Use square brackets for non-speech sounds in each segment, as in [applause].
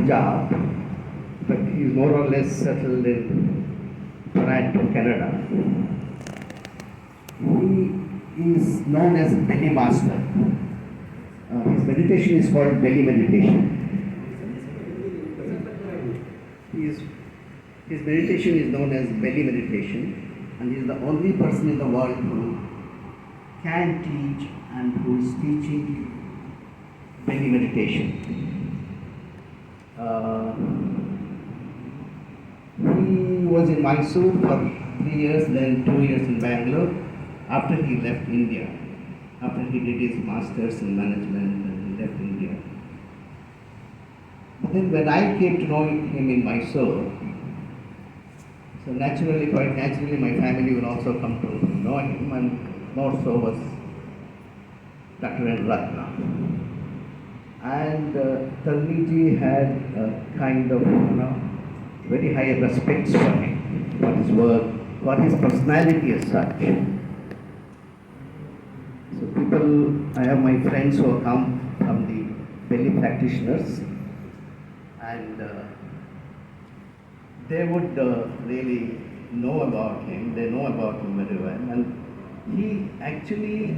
Punjab, but he is more or less settled in Toronto, Canada. He is known as Belly Master. Uh, his meditation is called Belly Meditation. He is, his meditation is known as Belly Meditation, and he is the only person in the world who can teach and who is teaching belly meditation. Uh, he was in Mysore for three years, then two years in Bangalore after he left India, after he did his masters in management and he left India. But then when I came to know him in Mysore, so naturally, quite naturally, my family will also come to know him, and more so was Dr. N. Ratna. And uh, Tarniji had a kind of, you know, very high respect for him, for his work, for his personality as such. So people, I have my friends who have come from the belly practitioners, and uh, they would uh, really know about him. They know about him very well, and he actually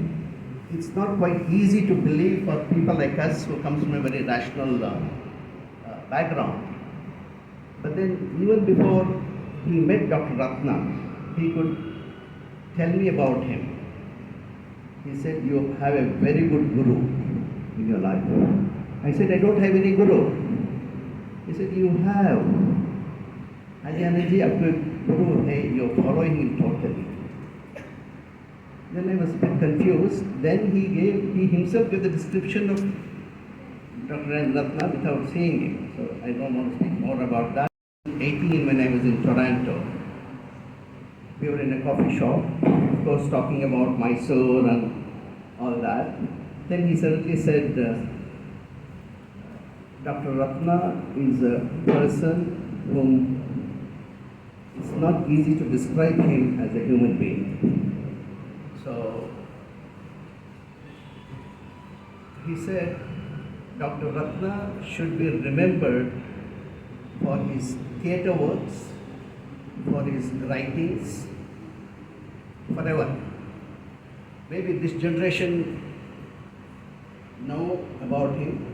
it's not quite easy to believe for people like us who come from a very rational uh, uh background. But then even before he met Dr. Ratna, he could tell me about him. He said, you have a very good guru in your life. I said, I don't have any guru. He said, you have. Ajanaji, a guru, hey, you're following him totally. Then I was a bit confused. Then he gave, he himself gave the description of Dr. N. Ratna without seeing him. So I don't want to speak more about that. 18 when I was in Toronto. We were in a coffee shop, of course, talking about Mysore and all that. Then he suddenly said, uh, Dr. Ratna is a person whom it's not easy to describe him as a human being. So he said, Dr. Ratna should be remembered for his theatre works, for his writings, forever. Maybe this generation know about him.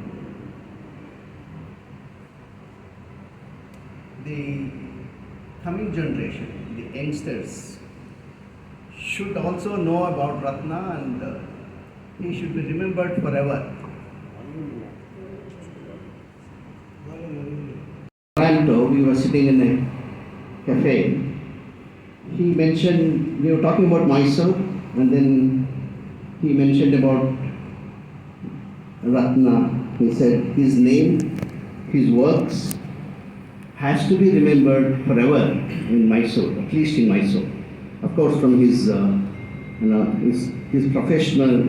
The coming generation, the youngsters, should also know about Ratna and uh, he should be remembered forever. Toronto, we were sitting in a cafe. He mentioned, we were talking about Mysore, and then he mentioned about Ratna. He said his name, his works has to be remembered forever in Mysore, at least in Mysore. Of course, from his, uh, you know, his, his professional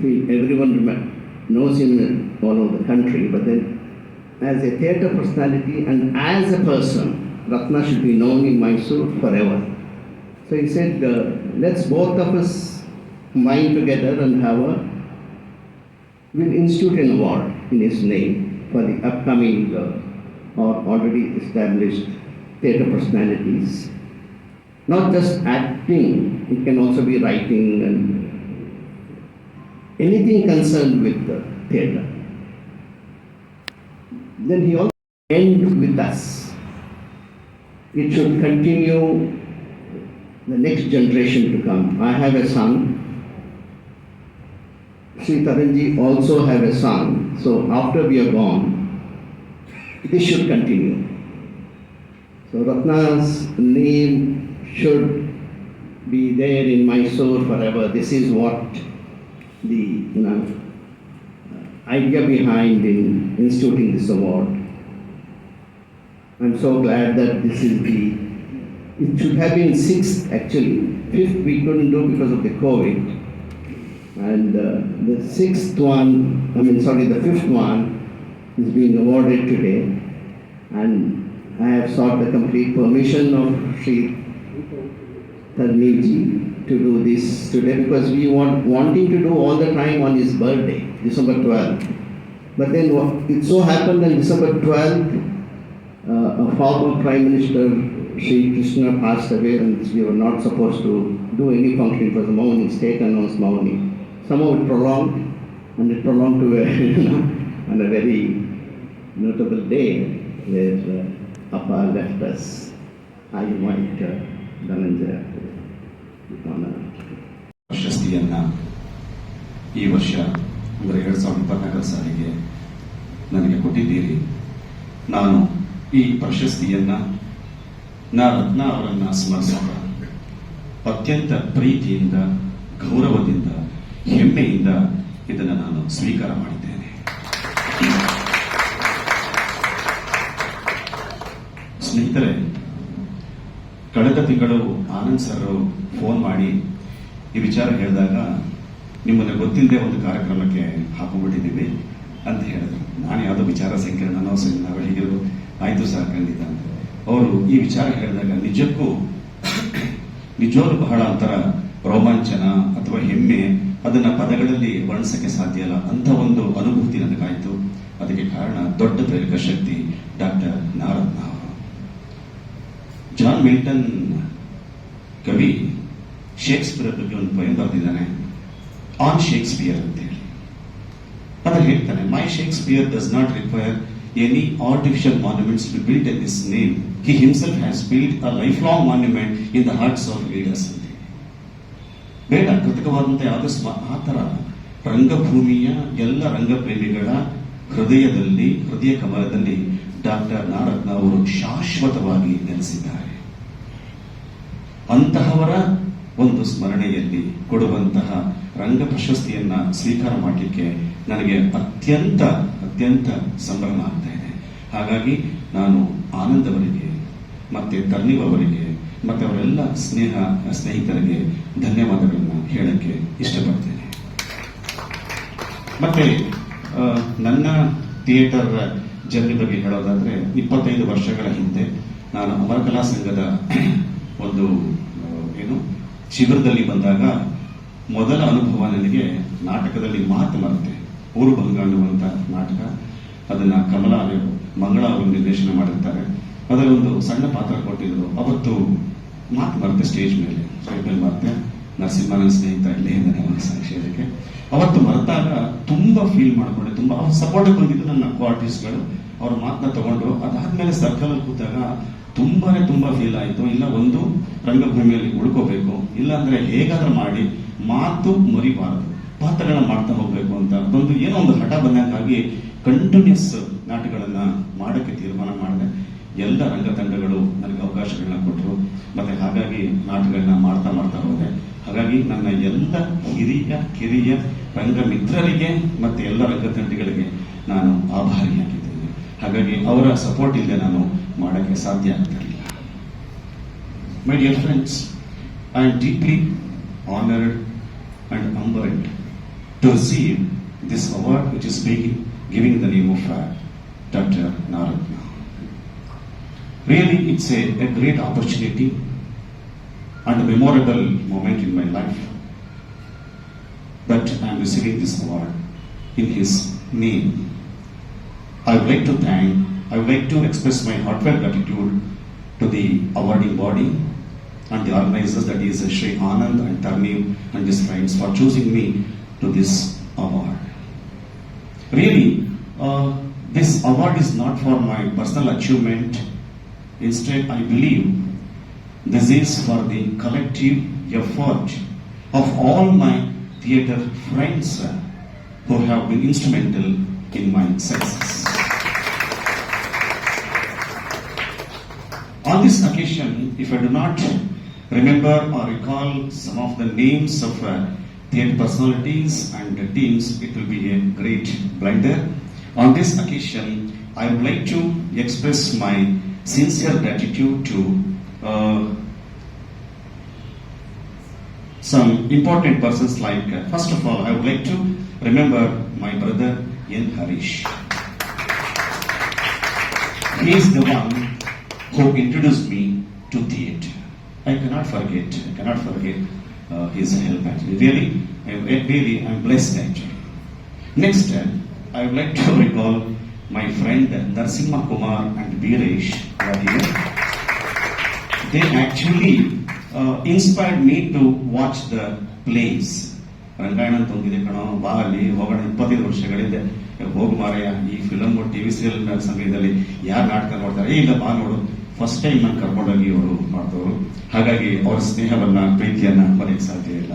field, everyone knows him all over the country, but then as a theatre personality and as a person, Ratna should be known in Mysore forever. So he said, uh, let's both of us combine together and have a, we'll institute an award in his name for the upcoming uh, or already established theatre personalities. Not just acting, it can also be writing and anything concerned with the theatre. Then he also end with us. It should continue the next generation to come. I have a son. Sri Taranji also have a son. So after we are gone, this should continue. So Ratna's name should be there in my soul forever. This is what the you know, uh, idea behind in instituting this award. I'm so glad that this is the. It should have been sixth actually. Fifth we couldn't do because of the COVID. And uh, the sixth one, I mean, sorry, the fifth one is being awarded today. And I have sought the complete permission of Sri Tarniji to do this today because we want wanting to do all the time on his birthday, December 12th. But then it so happened on December 12th, uh, a former Prime Minister, Sri Krishna, passed away and we were not supposed to do any function. Was a Mauni, state announced Mauni. Somehow it prolonged and it prolonged to a, [laughs] you know, on a very notable day where uh, Appa left us. I invite uh, Dhananjaya. ಪ್ರಶಸ್ತಿಯನ್ನ ಈ ವರ್ಷ ಅಂದರೆ ಎರಡು ಸಾವಿರದ ಇಪ್ಪತ್ನಾಲ್ಕರ ಸಾಲಿಗೆ ನನಗೆ ಕೊಟ್ಟಿದ್ದೀರಿ. ನಾನು ಈ ಪ್ರಶಸ್ತಿಯನ್ನ ನಾ ರತ್ನ ಅವರನ್ನ ಸ್ಮರಿಸುವ ಅತ್ಯಂತ ಪ್ರೀತಿಯಿಂದ, ಗೌರವದಿಂದ, ಹೆಮ್ಮೆಯಿಂದ ಇದನ್ನು ನಾನು ಸ್ವೀಕಾರ ಮಾಡಿದ್ದೇನೆ. ಸ್ನೇಹಿತರೆ ಕಳೆದ ತಿಂಗಳು ಆನಂದ್ ಸರ್ ಫೋನ್ ಮಾಡಿ ಈ ವಿಚಾರ ಹೇಳಿದಾಗ, ನಿಮ್ಮನ್ನು ಗೊತ್ತಿಲ್ಲದೆ ಒಂದು ಕಾರ್ಯಕ್ರಮಕ್ಕೆ ಹಾಕೊಂಡ್ಬಿಟ್ಟಿದ್ದೀವಿ ಅಂತ ಹೇಳಿದ್ರು. ನಾನು ಯಾವುದೋ ವಿಚಾರ ಸಂಕಿರಣ ಸೆಮಿನಾರ್ ಹೀಗಿರೋ ಆಯ್ತು ಸರ್, ಖಂಡಿತ ಅವರು ಈ ವಿಚಾರ ಹೇಳಿದಾಗ ನಿಜಕ್ಕೂ ನಿಜವಾಗ್ಲೂ ಬಹಳ ಒಂಥರ ರೋಮಾಂಚನ ಅಥವಾ ಹೆಮ್ಮೆ ಅದನ್ನ ಪದಗಳಲ್ಲಿ ವರ್ಣಿಸಕ್ಕೆ ಸಾಧ್ಯ ಇಲ್ಲ. ಅಂತ ಒಂದು ಅನುಭೂತಿ ನನಗಾಯ್ತು. ಅದಕ್ಕೆ ಕಾರಣ ದೊಡ್ಡ ಪ್ರೇರಕ ಶಕ್ತಿ ಡಾಕ್ಟರ್ ಅವರು ಜಾನ್ ಮಿಲ್ಟನ್ ಕವಿ ಶೇಕ್ಸ್ಪಿಯರ್ ಬಗ್ಗೆ ಒಂದು ಪೊಯಂ ಬರೆದಿದ್ದಾನೆ. ಆನ್ ಶೇಕ್ಸ್ಪಿಯರ್ ಅಂತ ಹೇಳಿ. ಅದ್ರಲ್ಲಿ ಹೇಳ್ತಾನೆ my Shakespeare does not require any artificial monuments to build in this name he himself has build a life long monument in the hearts of leaders ಅಂತ. ಬೇಡ, ಕೃತಕವಾದಂತ ಯಾವುದೋ ಸ್ವ ಆ ತರ ರಂಗಭೂಮಿಯ ಎಲ್ಲ ರಂಗಪ್ರೇಮಿಗಳ ಹೃದಯದಲ್ಲಿ, ಹೃದಯ ಕಮಲದಲ್ಲಿ ಡಾಕ್ಟರ್ ನಾರತ್ನ ಅವರು ಶಾಶ್ವತವಾಗಿ ನೆಲೆಸಿದ್ದಾರೆ. ಅಂತಹವರ ಒಂದು ಸ್ಮರಣೆಯಲ್ಲಿ ಕೊಡುವಂತಹ ರಂಗ ಪ್ರಶಸ್ತಿಯನ್ನ ಸ್ವೀಕಾರ ಮಾಡಲಿಕ್ಕೆ ನನಗೆ ಅತ್ಯಂತ ಅತ್ಯಂತ ಸಂಭ್ರಮ ಆಗ್ತಾ ಇದೆ. ಹಾಗಾಗಿ ನಾನು ಆನಂದ್ ಅವರಿಗೆ ಮತ್ತೆ ತರ್ನಿವ್ ಅವರಿಗೆ, ಮತ್ತೆ ಅವರೆಲ್ಲ ಸ್ನೇಹ, ಸ್ನೇಹಿತರಿಗೆ ಧನ್ಯವಾದಗಳನ್ನ ಹೇಳಕ್ಕೆ ಇಷ್ಟಪಡ್ತೇನೆ. ಮತ್ತೆ ನನ್ನ ಥಿಯೇಟರ್ ಜರ್ನಿ ಬಗ್ಗೆ ಹೇಳೋದಾದ್ರೆ ಇಪ್ಪತ್ತೈದು ವರ್ಷಗಳ ಹಿಂದೆ ನಾನು ಅಮರ ಕಲಾ ಸಂಘದ ಒಂದು ಶಿಬಿರದಲ್ಲಿ ಬಂದಾಗ ಮೊದಲ ಅನುಭವ ನನಗೆ ನಾಟಕದಲ್ಲಿ ಮಾತು ಬರುತ್ತೆ ಊರು ಭಂಗ ನಾಟಕ. ಅದನ್ನ ಕಮಲ ಮಂಗಳ ಅವರು ನಿರ್ದೇಶನ ಮಾಡಿರ್ತಾರೆ. ಅದರ ಒಂದು ಸಣ್ಣ ಪಾತ್ರ ಕೊಟ್ಟಿದ್ರು. ಅವತ್ತು ಮಾತು ಬರುತ್ತೆ ಸ್ಟೇಜ್ ಮೇಲೆ. ಸ್ಟೇಜ್ ಮೇಲೆ ಬರುತ್ತೆ ನರಸಿಂಹನ ಸ್ನೇಹಿತ ಇಲ್ಲೇ ಇದ್ದಾನೆ ಅವನ ಸಾಕ್ಷಿ ಅದಕ್ಕೆ ಅವತ್ತು ಮರೆತಾಗ ತುಂಬಾ ಫೀಲ್ ಮಾಡ್ಕೊಂಡೆ. ತುಂಬಾ ಅವ್ರ ಸಪೋರ್ಟ್ ಬಂದಿದ್ದು ನನ್ನ ಕೋ ಅವ್ರ ಮಾತನ್ನ ತಗೊಂಡ್ರು ಅದಾದ್ಮೇಲೆ ಸರ್ಕಲ್ ಕೂತಾಗ ತುಂಬಾನೇ ತುಂಬಾ ಫೀಲ್ ಆಯ್ತು. ಇಲ್ಲ, ಒಂದು ರಂಗಭೂಮಿಯಲ್ಲಿ ಉಳ್ಕೋಬೇಕು. ಇಲ್ಲ ಅಂದ್ರೆ ಹೇಗಾದ್ರೂ ಮಾಡಿ ಮಾತು ಮರಿಬಾರದು. ಪಾತ್ರಗಳನ್ನ ಮಾಡ್ತಾ ಹೋಗ್ಬೇಕು ಅಂತ. ಬಂದು ಏನೋ ಒಂದು ಹಠ ಬಂದಂಗಾಗಿ ಕಂಟಿನ್ಯೂಸ್ ನಾಟಕಗಳನ್ನ ಮಾಡಕ್ಕೆ ತೀರ್ಮಾನ ಮಾಡಿದೆ. ಎಲ್ಲ ರಂಗತಂಡಗಳು ನನಗೆ ಅವಕಾಶಗಳನ್ನ ಕೊಟ್ಟರು. ಮತ್ತೆ ಹಾಗಾಗಿ ನಾಟಕಗಳನ್ನ ಮಾಡ್ತಾ ಮಾಡ್ತಾ ಹೋದೆ. ಹಾಗಾಗಿ ನನ್ನ ಎಲ್ಲ ಹಿರಿಯ ಕಿರಿಯ ರಂಗ ಮಿತ್ರರಿಗೆ ಮತ್ತೆ ಎಲ್ಲ ರಂಗತಂಡಗಳಿಗೆ ನಾನು ಆಭಾರಿಯಾಗಿದ್ದೇನೆ ಹಾಗಾಗಿ ಅವರ ಸಪೋರ್ಟ್ ಇಲ್ಲದೆ ನಾನು ಮಾಡಕ್ಕೆ ಸಾಧ್ಯ ಆಗ್ತಿರಲಿಲ್ಲ my dear friends, I am deeply honored and humbled to receive this award which is being giving the name of uh, Dr. Naratna. Really, it's a, a great opportunity and a memorable moment in my life that I am receiving this award in his name. I would like to thank, I would like to express my heartfelt gratitude to the awarding body and the organizers, that is Sri Anand and Tarneem and his friends, for choosing me to this award. Really, uh, this award is not for my personal achievement. Instead, I believe this is for the collective effort of all my theatre friends uh, who have been instrumental in my success. On this occasion, if I do not remember or recall some of the names of uh, theatre personalities and teams, it will be a great blunder. On this occasion, I would like to express my sincere gratitude to uh, some important persons like, uh, first of all, I would like to remember my brother N. Harish. He is the one who introduced me to theatre. I cannot forget, I cannot forget uh, his help actually. Really, I, really, I'm blessed actually. Next, uh, I would like to recall my friend Narsimha Kumar and here. They actually uh, inspired me to watch the plays. Rangayana ತುಂಬಿದೆ ಕಣೋ ಬಾ ಹೋಗೋಣ ಇಪ್ಪತ್ತೈದು ವರ್ಷಗಳಿದೆ ಹೋಗು ಮಾರಯ್ಯ ಈ film TV serial ಸಮಯದಲ್ಲಿ ಯಾರು ನಾಟಕ ನೋಡ್ತಾರೆ "ಏ, ಇಲ್ಲ ಬಾ ನೋಡು ಫಸ್ಟ್ ಟೈಮ್ ನಾನು ಕರ್ಕೊಂಡೋಗಿ ಅವರು ಮಾಡಿದವರು. ಹಾಗಾಗಿ ಅವರ ಸ್ನೇಹವನ್ನ, ಪ್ರೀತಿಯನ್ನ ಮರೆಯಕ್ಕೆ ಸಾಧ್ಯ ಇಲ್ಲ.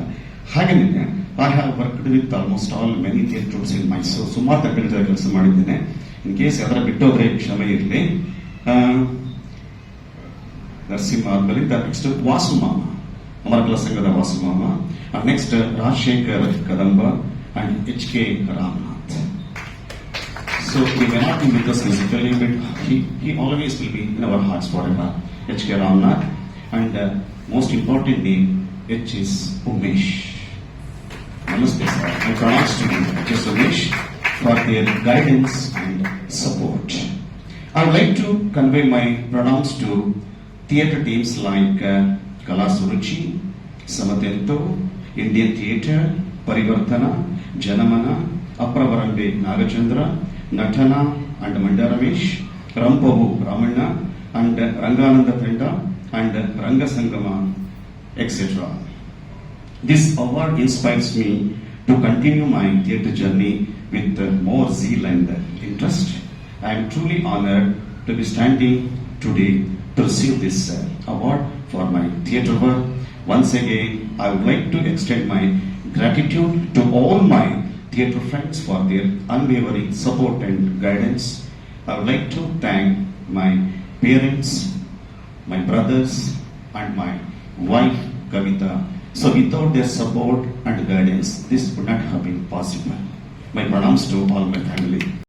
ಹಾಗೇನೆ I have worked with almost all many theatres in Mysuru ಸುಮಾರು ತಕ್ಕಂತ ಕೆಲಸ ಮಾಡಿದ್ದೇನೆ. ಇನ್ ಕೇಸ್ ಯಾವ್ದಾರ ಬಿಟ್ಟೋದ್ರೆ ಕ್ಷಮೆ ಇರಲಿ. ನರಸಿಂಹ ಆದ್ಮೇಲೆ ನೆಕ್ಸ್ಟ್ ವಾಸುಮಾಮ ಮಾಮ ಅಮರಕಲಾ ಸಂಘದ Vasumama. Next Rajashekar Kadamba and H K Ramanath so he may not be with us physically, but he, he always will be in our hearts forever. H. K. Ramnath. And uh, most importantly, H. is Umesh. Namaste, sir. I pronounce to you, H. is Umesh, for their guidance and support. I would like to convey my pronouns to theatre teams like uh, Kala Suruchi, Samatento, Indian Theatre, Parivartana, Janamana, Apravarande Nagachandra, Natana and Mandaramesh, Rampavu Ramanna and Rangananda Penda and Ranga Sangama, etc. This award inspires me to continue my theatre journey with more zeal and interest. I am truly honored to be standing today to receive this uh, award for my theatre work. Once again, I would like to extend my gratitude to all my theatre friends for their unwavering support and guidance. I would like to thank my parents, my brothers, and my wife Kavita. So without their support and guidance, this would not have been possible. My pronouns to all my family.